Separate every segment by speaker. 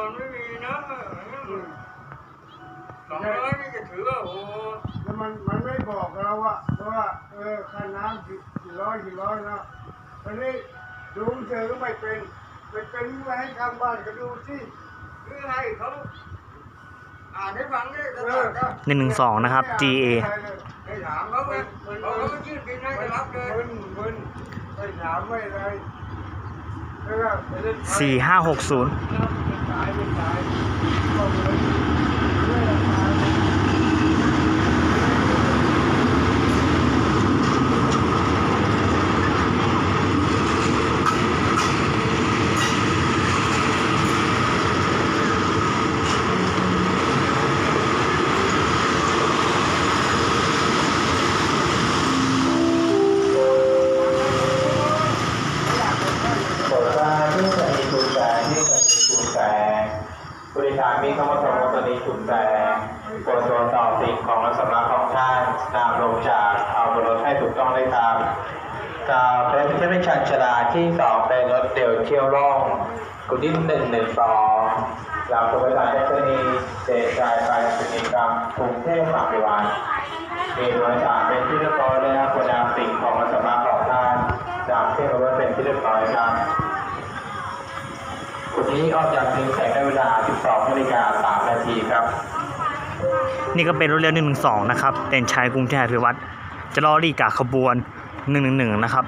Speaker 1: ก่อนไม่มีนะสองร้อยนี่จะถือว่าโอ้
Speaker 2: แล้วมันมันไม่บอกเราว่าว่าเออค่าน้ำกี่กี่ร้อยกี่ร้อยนะตอนนี้ดูเฉยก็ไม่เป็นไม่เป็นไม่ให้ข้างบ้านก็ดูสิ
Speaker 1: คือให้เขาอ่านให้ฟังได้ตลอดก็
Speaker 3: หนึ่งหนึ่งสองนะครับ GA
Speaker 1: ให้ถามเขาไงพอเขาก็ยื่นบินให้ก็รับเลย
Speaker 2: มึนมึนไปถามไม่อะไรแล้วก็ไปเล่นไพ่
Speaker 3: สี่ห้าหกศูนย์้า
Speaker 2: ยไม่ตายก็เหมือนไม่ได้ตาย
Speaker 4: โปรดทราบที่สนีคุณแสงที่สนีคุณแสงบริการมีคำว่าสมสนีคุณแสงโปรดตรวจสอบสิ่งของและสำนักของท่านนำลงจากเอาบนรถให้ถูกต้องเลยครับกับรถที่เป็นชันชลาที่สองเป็นรถเดี่ยวเที่ยวล่องกุดินหนึ่งหนึ่งสองหลังบริการได้สนีเดชายไปสนี กรุงเทพมหานครมีโดยสารเป็นที่เรียบร้อยแล้วควรนำสิ่งของสำนักของท่านจากเที่ยวรถเป็นที่เรียบร้อยครับคุณนี้ออกจากนิวแสงในเวลา 12นาฬิกา3นาทีครับ
Speaker 3: นี่ก็เป็นรถเร็วหนึ่งหนึ่งสองนะครับเด่นชัยกรุงเทพอภิวัตรจะรอรีกาขบวนหนึ่งหนึ่งหนึ่งนะครับ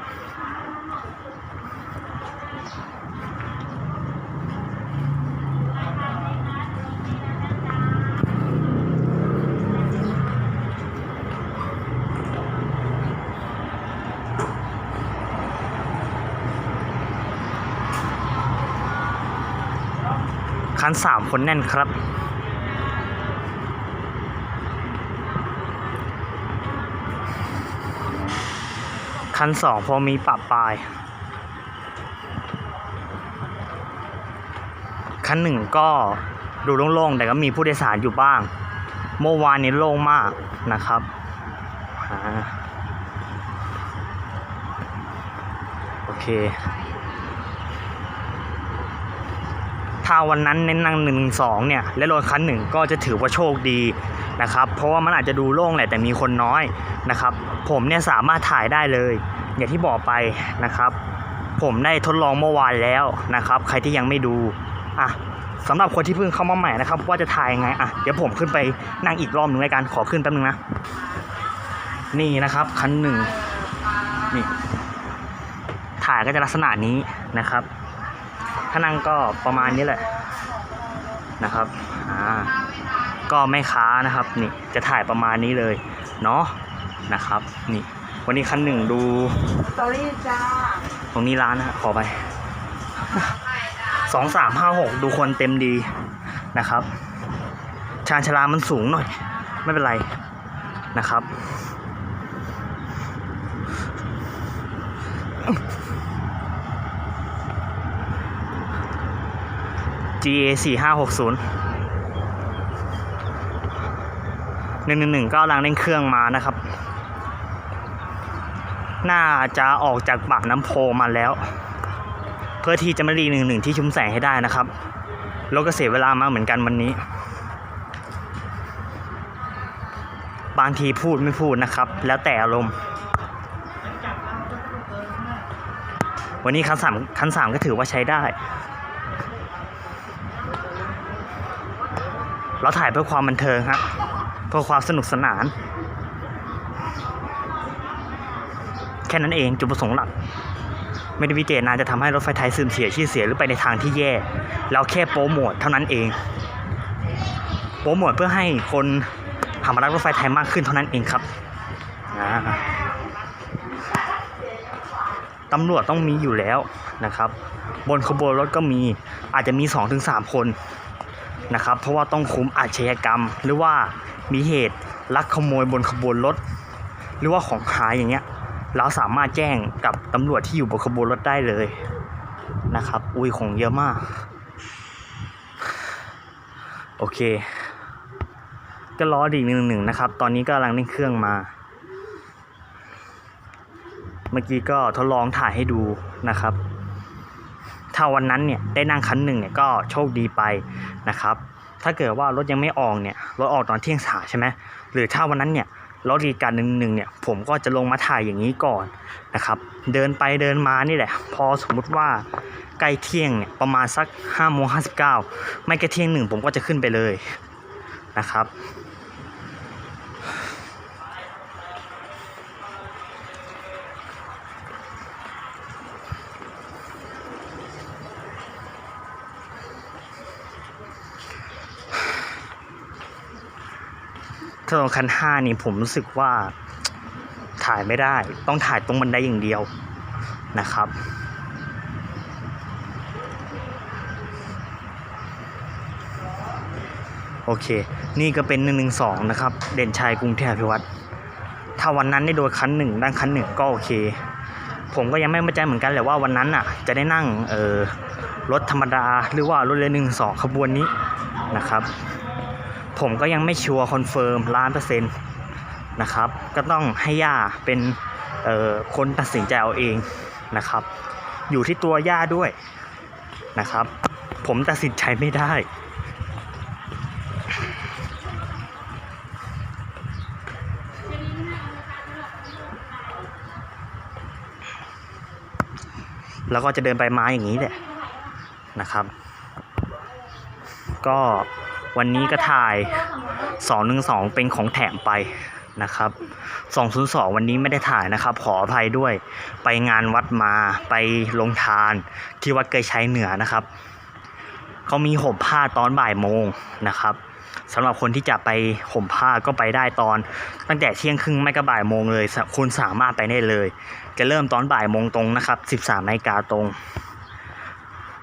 Speaker 3: คันสามคนแน่นครับ คันสองพอมีปรับปลาย คันหนึ่งก็ดูโล่งๆ แต่ก็มีผู้โดยสารอยู่บ้าง เมื่อวานนี้โล่งมากนะครับโอเค ถ้าวันนั้นเน้นนั่งหนึ่งสองเนี่ยและรถคันหนึ่งก็จะถือว่าโชคดีนะครับ เพราะว่ามันอาจจะดูโล่งแหละแต่มีคนน้อยนะครับ ผมเนี่ยสามารถถ่ายได้เลย อย่างที่บอกไปนะครับ ผมได้ทดลองเมื่อวานแล้วนะครับ ใครที่ยังไม่ดูอะสำหรับคนที่เพิ่งเข้ามาใหม่นะครับ ว่าจะถ่ายยังไงอะเดี๋ยวผมขึ้นไปนั่งอีกรอบหนึ่งในการขอขึ้นแป๊บนึงนะนี่นะครับคันหนึ่งนี่ถ่ายก็จะลักษณะนี้นะครับ ถ้านั่งก็ประมาณนี้แหละนะครับอ่าก็ไม่ค้านะครับนี่จะถ่ายประมาณนี้เลยเนาะนะครับนี่วันนี้คันหนึ่งดู
Speaker 5: สตอรี่จ้า
Speaker 3: ตรงนี้ร้านนะขอไปสองสามห้าหกดูคนเต็มดีนะครับ ชานชาลามันสูงหน่อย ไม่เป็นไรนะครับ GA สี่ห้าหกศูนย์หนึ่งหนึ่งหนึ่งก็กำลังเร่งเครื่องมานะครับ น่าจะออกจากปากน้ำโพมาแล้ว เพื่อที่จะมารีหนึ่งหนึ่งที่ชุมแสงให้ได้นะครับแล้วก็เสียเวลามากเหมือนกันวันนี้ บางทีพูดไม่พูดนะครับ แล้วแต่อารมณ์ วันนี้คันสามคันสามก็ถือว่าใช้ได้ เราถ่ายเพื่อความบันเทิงฮะเพื่อความสนุกสนาน แค่นั้นเองจุดประสงค์หลัก ไม่ได้วิเจตนาจะทำให้รถไฟไทยเสื่อมเสียชื่อเสียหรือไปในทางที่แย่ เราแค่โปรโมทเท่านั้นเอง โปรโมทเพื่อให้คนหันมารักรถไฟไทยมากขึ้นเท่านั้นเองครับตำรวจต้องมีอยู่แล้วนะครับ บนขบวนรถก็มีอาจจะมี 2-3 คน นะครับ เพราะว่าต้องคุมอาชญากรรม หรือว่ามีเหตุลักขโมยบนขบวนรถ หรือว่าของหายอย่างเงี้ย เราสามารถแจ้งกับตำรวจที่อยู่บนขบวนรถได้เลยนะครับ อุ้ยของเยอะมาก โอเค ก็ล้อดีหนึ่งหนึ่งนะครับ ตอนนี้ก็กำลังเร่งเครื่องมา เมื่อกี้ก็ทดลองถ่ายให้ดูนะครับถ้าวันนั้นเนี่ยได้นั่งคันหนึ่งเนี่ยก็โชคดีไป นะครับ ถ้าเกิดว่ารถยังไม่ออกเนี่ยรถออกตอนเที่ยงสายใช่ไหมหรือถ้าวันนั้นเนี่ยรถดีการหนึ่งหนึ่งเนี่ยผมก็จะลงมาถ่ายอย่างนี้ก่อนนะครับ เดินไปเดินมานี่แหละ พอสมมุติว่าใกล้เที่ยงเนี่ยประมาณสัก5้าโมงห้าสิบเก้าไม่ใกล้เที่ยงหนึ่งผมก็จะขึ้นไปเลยนะครับ ถนนคันห้านี่ผมรู้สึกว่าถ่ายไม่ได้ ต้องถ่ายตรงบันไดอย่างเดียวนะครับ โอเค นี่ก็เป็น 112 นะครับ เด่นชัยกรุงเทพอภิวัตรถ้าวันนั้นได้โดนคันหนึ่งด้านคันหนึ่งก็โอเค ผมก็ยังไม่มั่นใจเหมือนกันแหละว่าวันนั้นอะ จะได้นั่งเออรถธรรมดาหรือว่ารถเรือหนึ่งสองขบวนนี้นะครับ ผมก็ยังไม่ชัวร์คอนเฟิร์มล้านเปอร์เซ็นต์นะครับ ก็ต้องให้ย่าเป็นคนตัดสินใจเอาเองนะครับ อยู่ที่ตัวย่าด้วยนะครับ ผมตัดสินใจไม่ได้ แล้วก็จะเดินไปไม้อย่างนี้แหละนะครับ ก็ วันนี้ก็ถ่าย212เป็นของแถมไปนะครับ202 วันนี้ไม่ได้ถ่ายนะครับ ขออภัยด้วย ไปงานวัดมาไปลงทานที่วัดเกยชัยเหนือนะครับเขามีห่มผ้าตอนบ่ายโมงนะครับสำหรับคนที่จะไปห่มผ้าก็ไปได้ตอน ตั้งแต่เที่ยงครึ่งไม่ก็บ่ายโมงเลยคุณสามารถไปได้เลย จะเริ่มตอนบ่ายโมงตรงนะครับ 13นาฬิกาตรง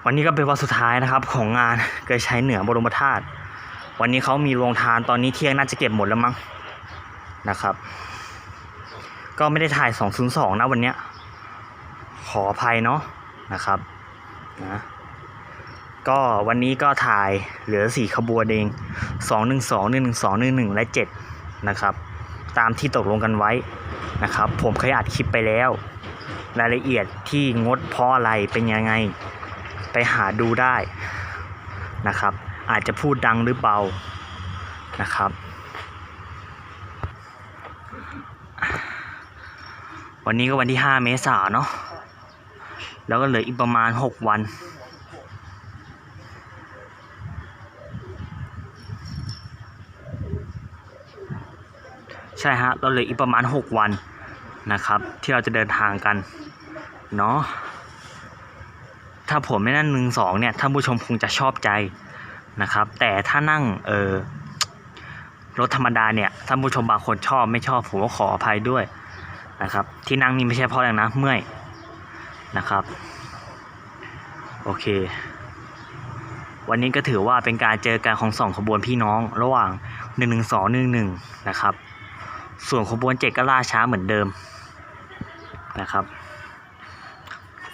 Speaker 3: วันนี้ก็เป็นวันสุดท้ายนะครับของงานเกยชัยเหนือบรมธาตุ วันนี้เขามีโรงทานตอนนี้เที่ยงน่าจะเก็บหมดแล้วมั้งนะครับ ก็ไม่ได้ถ่าย202นะวันเนี้ยขออภัยเนาะนะครับนะก็วันนี้ก็ถ่ายเหลือ 4 ขบวนเอง 212 112 11 และ 7 นะครับ ตามที่ตกลงกันไว้นะครับ ผมเคยอัดคลิปไปแล้ว รายละเอียดที่งดเพราะอะไรเป็นยังไง ไปหาดูได้นะครับ อาจจะพูดดังหรือเบานะครับ วันนี้ก็วันที่ 5 เมษายนเนาะแล้วก็เหลืออีกประมาณ 6 วัน ใช่ฮะ เราเหลืออีกประมาณ 6 วันนะครับ ที่เราจะเดินทางกันเนาะถ้าผมไม่นั่งหนึ่งสองเนี่ยท่านผู้ชมคงจะชอบใจ นะครับ แต่ถ้านั่งเออรถธรรมดาเนี่ยท่านผู้ชมบางคนชอบไม่ชอบผมก็ขออภัยด้วยนะครับ ที่นั่งนี่ไม่ใช่เพราะอะไรนะเมื่อยนะครับ โอเค วันนี้ก็ถือว่าเป็นการเจอกันของสองขบวนพี่น้องระหว่าง1นึ1 1 นะครับ ส่วนขบวนเจ็ดก็ล่าช้าเหมือนเดิมนะครับ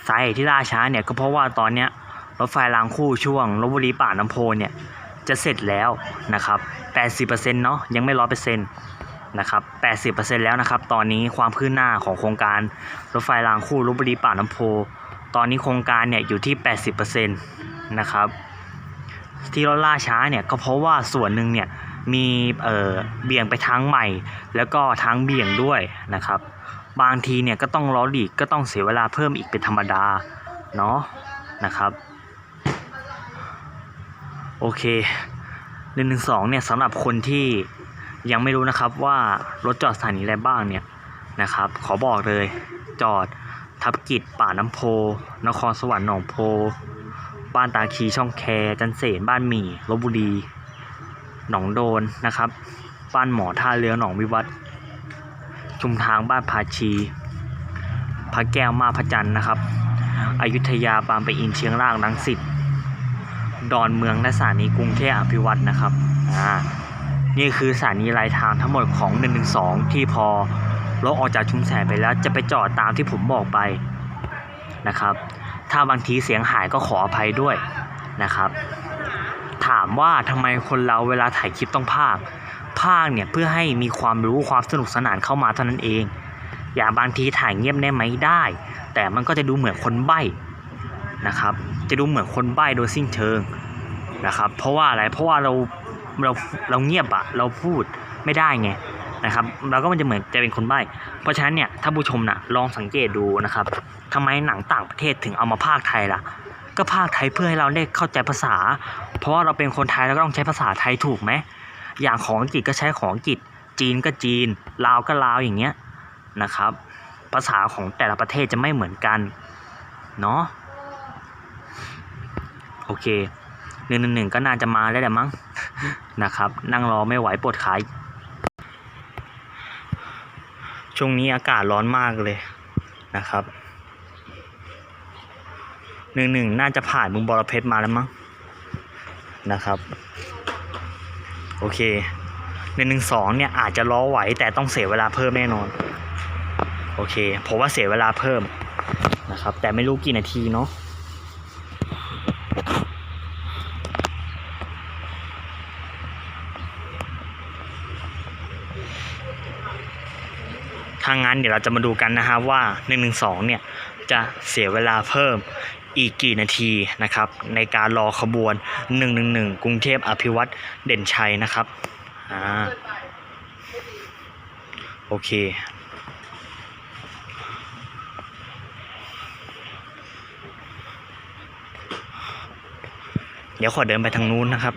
Speaker 3: สาเหตุที่ล่าช้าเนี่ยก็เพราะว่าตอนเนี้ย รถไฟรางคู่ช่วงลบบุรีป่าน้ำโพเนี่ยจะเสร็จแล้วนะครับ 80%เนาะยังไม่ร้อยเปอร์เซ็นต์นะครับ 80%แล้วนะครับ ตอนนี้ความคืบหน้าของโครงการรถไฟรางคู่ลบบุรีป่าน้ำโพ ตอนนี้โครงการเนี่ยอยู่ที่ 80%นะครับที่รถล่าช้าเนี่ยก็เพราะว่าส่วนหนึ่งเนี่ยมีเอ่อเบี่ยงไปทางใหม่ แล้วก็ทางเบี่ยงด้วยนะครับ บางทีเนี่ยก็ต้องล้อหลีกก็ต้องเสียเวลาเพิ่มอีกเป็นธรรมดาเนาะนะครับ โอเคหนึ่งหนึ่งสองเนี่ยสำหรับคนที่ยังไม่รู้นะครับว่ารถจอดสถานีอะไรบ้างเนี่ยนะครับ ขอบอกเลยจอดทับกิจป่าน้ำโพ นครสวรรค์หนองโพ บ้านตาคีช่องแค จันเสนบ้านหมี่ลบบุรี หนองโดนนะครับ บ้านหมอท่าเรือหนองวิวัฒน์ชุมทางบ้านภาชี พระแก้วมาพระจันทร์นะครับ อยุธยาบางปะอินเชียงรากนังสิต ดอนเมืองและสถานีกรุงเทพอภิวัตนะครับอ่านี่คือสถานีรายทางทั้งหมดของ 112 ที่พอรถออกจากชุมแสงไปแล้วจะไปจอดตามที่ผมบอกไปนะครับ ถ้าบางทีเสียงหายก็ขออภัยด้วยนะครับ ถามว่าทำไมคนเราเวลาถ่ายคลิปต้องพากย์ภาคเนี่ยเพื่อให้มีความรู้ความสนุกสนานเข้ามาเท่านั้นเอง อย่างบางทีถ่ายเงียบได้ไหมได้ แต่มันก็จะดูเหมือนคนใบ้ นะครับ จะดูเหมือนคนใบ้โดยสิ้นเชิงนะครับ เพราะว่าอะไรเพราะว่าเราเราเราเงียบอะเราพูดไม่ได้ไงนะครับเราก็มันจะเหมือนจะเป็นคนใบ้เพราะฉะนั้นเนี่ยถ้าผู้ชมนะลองสังเกตดูนะครับทำไมหนังต่างประเทศถึงเอามาพากย์ไทยล่ะ ก็พากย์ไทยเพื่อให้เราได้เข้าใจภาษา เพราะว่าเราเป็นคนไทยเราก็ต้องใช้ภาษาไทยถูกไหมอย่างของอังกฤษก็ใช้ของอังกฤษจีนก็จีนลาวก็ลาวอย่างเงี้ยนะครับ ภาษาของแต่ละประเทศจะไม่เหมือนกันเนาะ โอเคหนึ่งหนึ่งหนึ่งก็น่าจะมาแล้วแหละมั้งนะครับ นั่งรอไม่ไหวปวดขาช่วงนี้อากาศร้อนมากเลยนะครับหนึ่งหนึ่งน่าจะผ่านบึงบอระเพ็ดมาแล้วมั้งนะครับ โอเคหนึ่งหนึ่งสองเนี่ยอาจจะรอไหวแต่ต้องเสียเวลาเพิ่มแน่นอน โอเคผมว่าเสียเวลาเพิ่มนะครับ แต่ไม่รู้กี่นาทีเนาะ ทางงานเดี๋ยวเราจะมาดูกันนะฮะว่า 112 เนี่ยจะเสียเวลาเพิ่มอีกกี่นาทีนะครับในการรอขบวน 111 กรุงเทพอภิวัตรเด่นชัยนะครับอ่าโอเคเดี๋ยวขอเดินไปทางนู้นนะครับ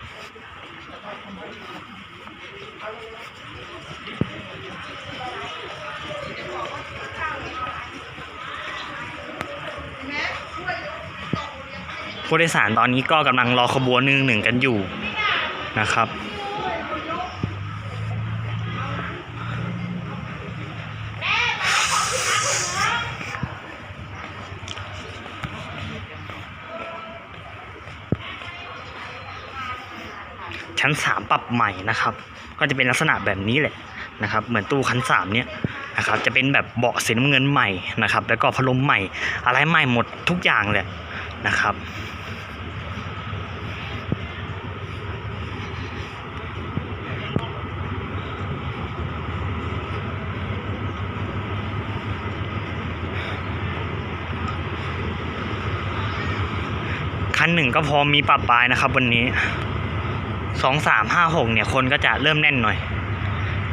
Speaker 3: ผู้โดยสารตอนนี้ก็กำลังรอขบวนหนึ่งหนึ่งกันอยู่นะครับชั้นสามปรับใหม่นะครับ ก็จะเป็นลักษณะแบบนี้แหละนะครับ เหมือนตู้ชั้นสามเนี่ยนะครับ จะเป็นแบบเบาะสีน้ำเงินใหม่นะครับ แล้วก็พัดลมใหม่ อะไรใหม่หมดทุกอย่างเลยนะครับ นหนึ่งก็พอมีปรับปลายนะครับ วันนี้สองสามห้าหกเนี่ยคนก็จะเริ่มแน่นหน่อย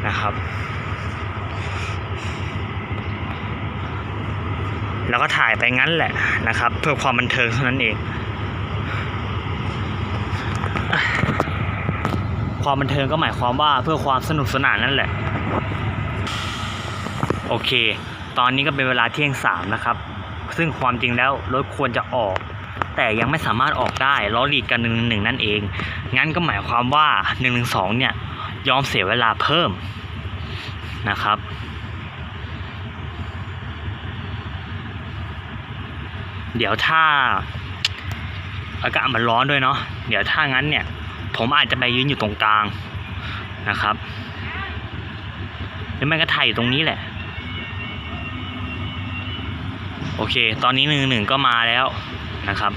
Speaker 3: นะครับ แล้วก็ถ่ายไปงั้นแหละนะครับ เพื่อความบันเทิงเท่านั้นเอง ความบันเทิงก็หมายความว่าเพื่อความสนุกสนานนั่นแหละ โอเค ตอนนี้ก็เป็นเวลาเที่ยงสามนะครับ ซึ่งความจริงแล้วรถควรจะออก แต่ยังไม่สามารถออกได้ล้อหลีกกันหนึ่งหนึ่งนั่นเอง งั้นก็หมายความว่า1นึเนี่ยยอมเสียเวลาเพิ่มนะครับเดี๋ยวถ้าอากาศมันร้อนด้วยเนาะเดี๋ยวถ้างั้นเนี่ย ผมอาจจะไปยืนอยู่ตรงกลางนะครับหรือไม่ก็ถ่ายอยู่ตรงนี้แหละ โอเค ตอนนี้หนึ่งหนึ่งก็มาแล้ว นะครับ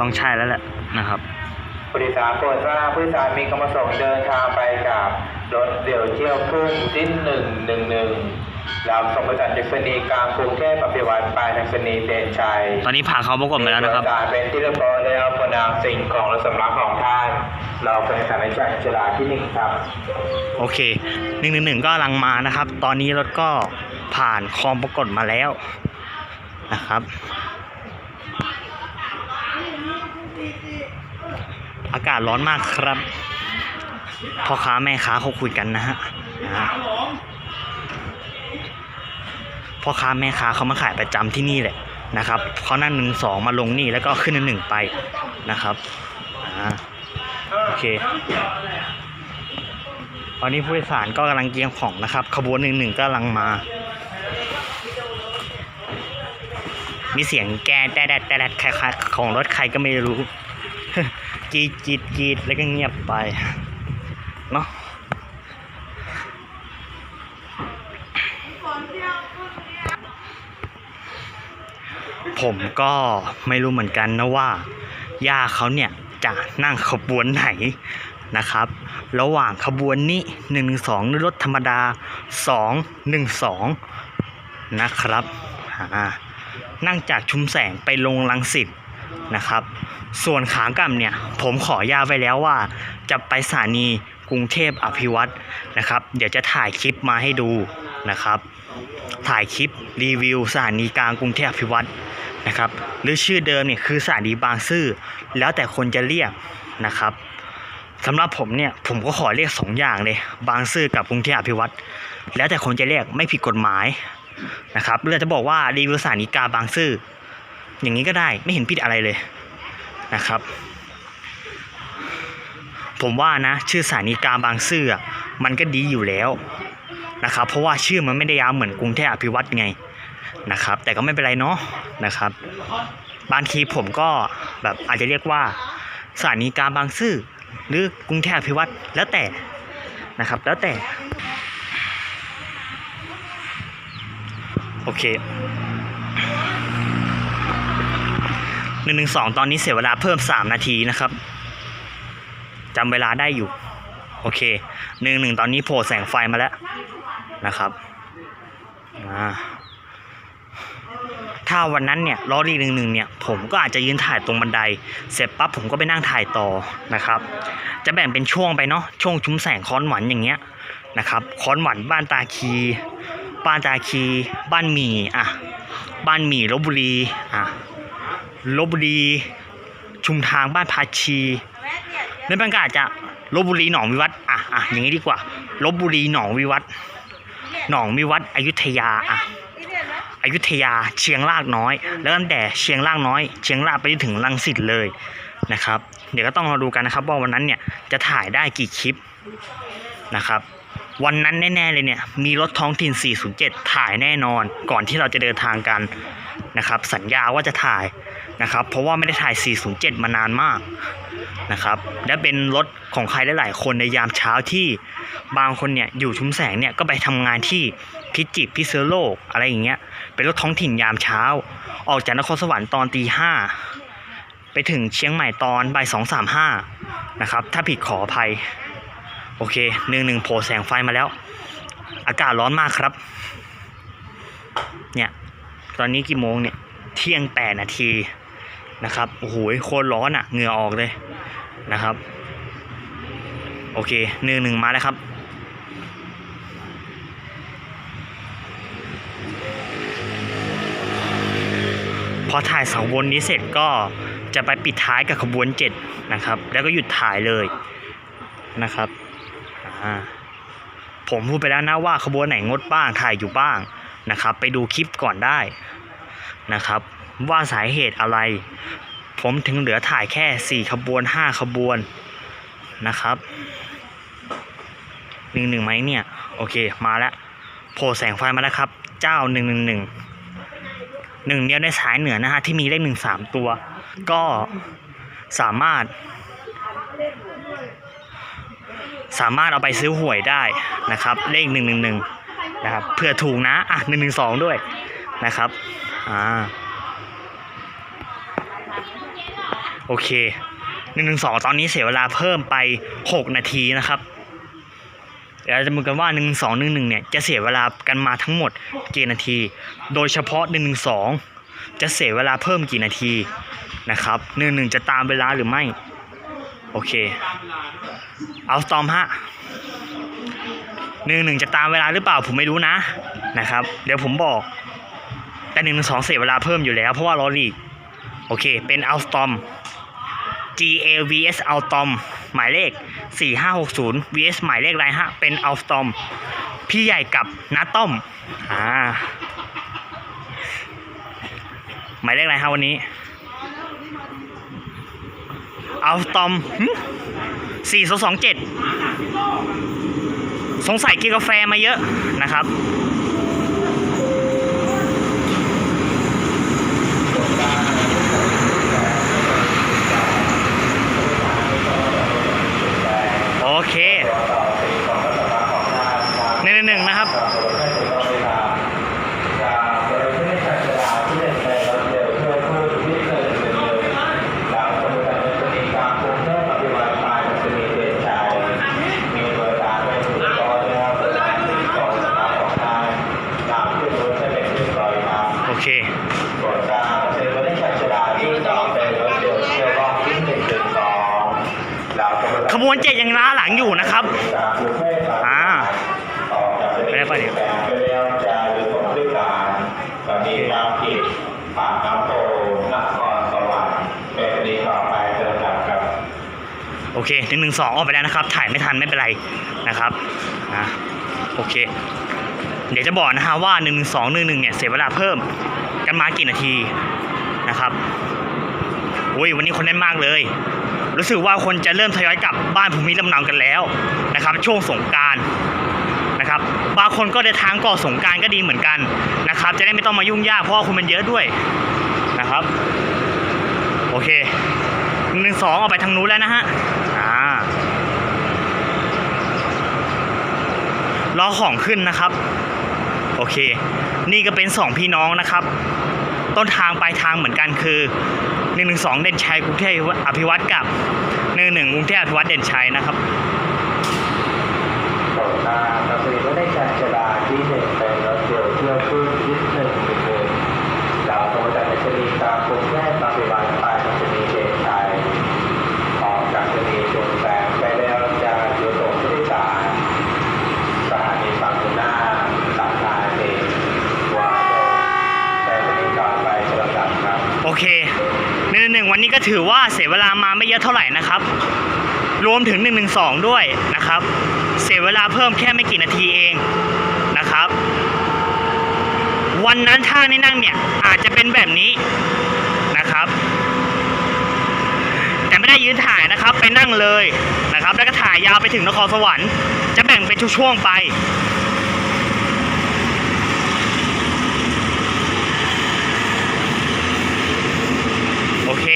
Speaker 3: ต้องใช่แล้วแหละนะครับ
Speaker 4: ผู้โดยสารโปรดทราบผู้โดยสารมีคำประสงค์เดินทางไปกับรถเดี่ยวเที่ยวครึ่งสิ้นหนึ่งหนึ่งหนึ่ง ลำส่งประสานจากสถานีกลางกรุงเทพอภิวัตรไปทางสถานีเดนชัย
Speaker 3: ตอนนี้ผ่านเขาประกบไปแล้วนะครับ
Speaker 4: มีการเป็นที่เรียบร้อยแล้วพนางสิ่งของและสำนักของท่าน เราเป็นสถานจากจราที่หนึ่งครับ
Speaker 3: โอเคหนึ่งหนึ่งหนึ่งก็กำลังมานะครับ ตอนนี้รถก็ผ่านคลองปรากฏมาแล้วนะครับ อากาศร้อนมากครับพ่อค้าแม่ค้าเขาคุยกันนะฮะอ่า พ่อค้าแม่ค้าเขามาขายประจำที่นี่แหละนะครับเขานั่งหนึ่งสองมาลงนี่แล้วก็ขึ้นหนึ่งไปนะครับอ่าโอเคตอนนี้ผู้โดยสารก็กำลังเกียงของนะครับ ขบวนหนึ่งหนึ่งกำลังมา มีเสียงแกแต่แดดแต่แดดใครของรถใครก็ไม่รู้กรีดกรีดกรีดแล้วก็เงียบไปเนาะ ผมก็ไม่รู้เหมือนกันนะว่าย่าเขาเนี่ยจะนั่งขบวนไหนนะครับ ระหว่างขบวนนี้หนึ่งสองรถธรรมดาสองหนึ่งสองนะครับนั่งจากชุมแสงไปลงลังสิตนะครับ ส่วนขากลับเนี่ยผมขอยาไว้แล้วว่า จะไปสถานีกรุงเทพอภิวัตนะครับ เดี๋ยวจะถ่ายคลิปมาให้ดูนะครับ ถ่ายคลิปรีวิวสถานีกลางกรุงเทพอภิวัต นะครับหรือชื่อเดิมเนี่ยคือสถานีบางซื่อแล้วแต่คนจะเรียกนะครับสำหรับผมเนี่ยผมก็ขอเรียกสองอย่างเลย บางซื่อกับกรุงเทพอภิวัตรแล้วแต่คนจะเรียกไม่ผิดกฎหมายนะครับหรือจะบอกว่ารีวิวสถานีกาบางซื่ออย่างนี้ก็ได้ไม่เห็นผิดอะไรเลยนะครับ ผมว่านะชื่อสถานีกาบางซื่อมันก็ดีอยู่แล้วนะครับเพราะว่าชื่อมันไม่ได้ยาวเหมือนกรุงเทพอภิวัตรไง นะครับ แต่ก็ไม่เป็นไรเนาะนะครับ บางทีผมก็แบบอาจจะเรียกว่าสถานีกลางบางซื่อหรือกรุงเทพอภิวัตรแล้วแต่นะครับ แล้วแต่ โอเคหนึ่งหนึ่งสองตอนนี้เสียเวลาเพิ่มสามนาทีนะครับจำเวลาได้อยู่ โอเคหนึ่งหนึ่งตอนนี้โผล่แสงไฟมาแล้วนะครับอ่า ถ้าวันนั้นเนี่ยล้อรีหนึ่งหนึ่งเนี่ยผมก็อาจจะยืนถ่ายตรงบันได เสร็จปั๊บผมก็ไปนั่งถ่ายต่อนะครับ จะแบ่งเป็นช่วงไปเนาะช่วงชุ้มแสงค้อนหวันอย่างเงี้ยนะครับค้อนหวันบ้านตาคี บ้านตาคี บ้านหมี่อะบ้านหมี่ลบบุรีอะลบบุรี ชุมทางบ้านพาชีในบรรยากาศจะลบบุรีหนองวิวัฒน์อะอะอย่างนี้ดีกว่าลบบุรีหนองวิวัฒน์หนองวิวัฒน์อยุธยาอะ อยุธยาเชียงรากน้อย แล้วตั้งแต่เชียงรากน้อย เชียงรากไปถึงลังสิตเลยนะครับ เดี๋ยวก็ต้องมาดูกันนะครับว่าวันนั้นเนี่ยจะถ่ายได้กี่คลิปนะครับวันนั้นแน่ๆเลยเนี่ยมีรถท้องถิ่น 407 ถ่ายแน่นอน ก่อนที่เราจะเดินทางกันนะครับสัญญาว่าจะถ่ายนะครับเพราะว่าไม่ได้ถ่าย 407 มานานมากนะครับและเป็นรถของใครหลายๆคนในยามเช้าที่บางคนเนี่ยอยู่ชุมแสงเนี่ยก็ไปทำงานที่พิจิตรพิษณุโลกอะไรอย่างเงี้ย เป็นรถท้องถิ่นยามเช้า ออกจากนครสวรรค์ตอนตีห้าไปถึงเชียงใหม่ตอนบ่ายสองสามห้านะครับ ถ้าผิดขออภัย โอเคหนึ่งหนึ่งโผล่แสงไฟมาแล้ว อากาศร้อนมากครับ เนี่ย ตอนนี้กี่โมงเนี่ย เที่ยงแปดนาทีนะครับ โอ้โหโคตรร้อนอะ่ะ เหงื่อออกเลยนะครับ โอเคหนึ่งหนึ่งมาแล้วครับ พอถ่ายสองวนนี้เสร็จก็จะไปปิดท้ายกับขบวนเจ็ดนะครับ แล้วก็หยุดถ่ายเลยนะครับผมพูดไปแล้วนะว่าขบวนไหนงดบ้างถ่ายอยู่บ้างนะครับ ไปดูคลิปก่อนได้นะครับ ว่าสาเหตุอะไร ผมถึงเหลือถ่ายแค่สี่ขบวนห้าขบวนนะครับหนึ่งหนึ่งไหมเนี่ย โอเคมาแล้วโผล่แสงไฟมาแล้วครับ เจ้าหนึ่งหนึ่งหนึ่ง หนึ่งเดียวในสายเหนือนะฮะที่มีเลขหนึ่งสามตัว ก็สามารถ สามารถเอาไปซื้อหวยได้นะครับ เลขหนึ่งหนึ่งหนึ่งนะครับเผื่อถูกนะอะหนึ่งหนึ่งสองด้วยนะครับอ่าโอเคหนึ่งหนึ่งสองตอนนี้เสียเวลาเพิ่มไปหกนาทีนะครับ เดี๋ยวเราจะมากันว่าหนึ่งสองหนึ่งหนึ่งเนี่ยจะเสียเวลากันมาทั้งหมดกี่นาที โดยเฉพาะหนึ่งหนึ่งสองจะเสียเวลาเพิ่มกี่นาทีนะครับหนึ่งหนึ่งจะตามเวลาหรือไม่ โอเค เอาตอมฮะหนึ่งหนึ่งจะตามเวลาหรือเปล่าผมไม่รู้นะนะครับ เดี๋ยวผมบอกแต่หนึ่งสองเสียเวลาเพิ่มอยู่แล้ว เพราะว่าลอรีโอเค เป็นเอาสตอม G A V S เอาตอมหมายเลข 4560 V S หมายเลขไรฮะ เป็นเอาสตอม พี่ใหญ่กับน้าต้อม อ่า หมายเลขอะไรฮะวันนี้เอาสตอมสี่สองเจ็ดสงสัยกินกาแฟมาเยอะนะครับ โอเคหนึ่งหนึ่งนะครับ
Speaker 4: ห
Speaker 3: จ็ดยังล้าหลังอยู่นะครับ
Speaker 4: จากกรุงเทพ
Speaker 3: อ่า
Speaker 4: ออกจากสถานี
Speaker 3: ไปได้ปะเนี่ย
Speaker 4: แปลงไปแล้วจะอยู่ตรงด้วยการ สถานีน้ำกิจปากน้ำโพนครสวรรค์เป็นสถานีต่อไปเจอกันครับ
Speaker 3: โอเคหนึ่งหนึ่งสองออกไปแล้วนะครับ ถ่ายไม่ทันไม่เป็นไรนะครับอะโอเค เดี๋ยวจะบอกนะฮะว่า1นึ1 2 1 1เนี่ยเสียเวลาเพิ่มกันมากี่นาทีนะครับอุ้ยวันนี้คนแน่นมากเลย รู้สึกว่าคนจะเริ่มทยอยกลับบ้านภูมิลำเนากันแล้วนะครับ ช่วงสงการ บางคนก็เดินทางก่อสงการก็ดีเหมือนกันนะครับ จะได้ไม่ต้องมายุ่งยากเพราะว่าคนมันเยอะด้วยนะครับ โอเคหนึ่งสองออกไปทางนู้นแล้วนะฮะอ่ารอของขึ้นนะครับ โอเค นี่ก็เป็นสองพี่น้องนะครับ ต้นทางปลายทางเหมือนกันคือ1นึเด่นชัยกรุงเทพอภิวัตกับ1นึกรุงเทพอภิวัตเด่นชัยนะครับ
Speaker 4: ต่อมาเราจะ มีรถในการจราที่หนึ่งเป็นรถเดี่ยวเที่ยวขึ้นยึดหนึ่งหนึ่งหนึ่งดาวโทรจากชนีกลางกรุงเทพปฏิบัติไปชนีเดชชัยออกจากชนีจุนแปงไปแล้วจะอยู่ตรงผู้โดยสารสถานีฝั่งหน้าหลังคาเองวาโดแต่ชนีต่อไปเจอกันครับ
Speaker 3: โอเคหนึ่งหนึ่งวันนี้ก็ถือว่าเสียเวลามาไม่เยอะเท่าไหร่นะครับ รวมถึง 112 ด้วยนะครับ เสียเวลาเพิ่มแค่ไม่กี่นาทีเองนะครับ วันนั้นท่าในนั่งเนี่ยอาจจะเป็นแบบนี้นะครับ แต่ไม่ได้ยืนถ่ายนะครับไปนั่งเลยนะครับ แล้วก็ถ่ายยาวไปถึงนครสวรรค์จะแบ่งเป็นช่วงๆไป โอเค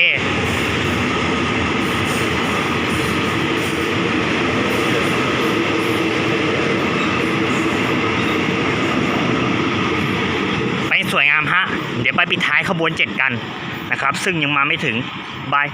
Speaker 3: ไปสวยงามฮะ เดี๋ยวไปปิดท้าย ขบวนเจ็ดกันนะครับ ซึ่งยังมาไม่ถึงบาย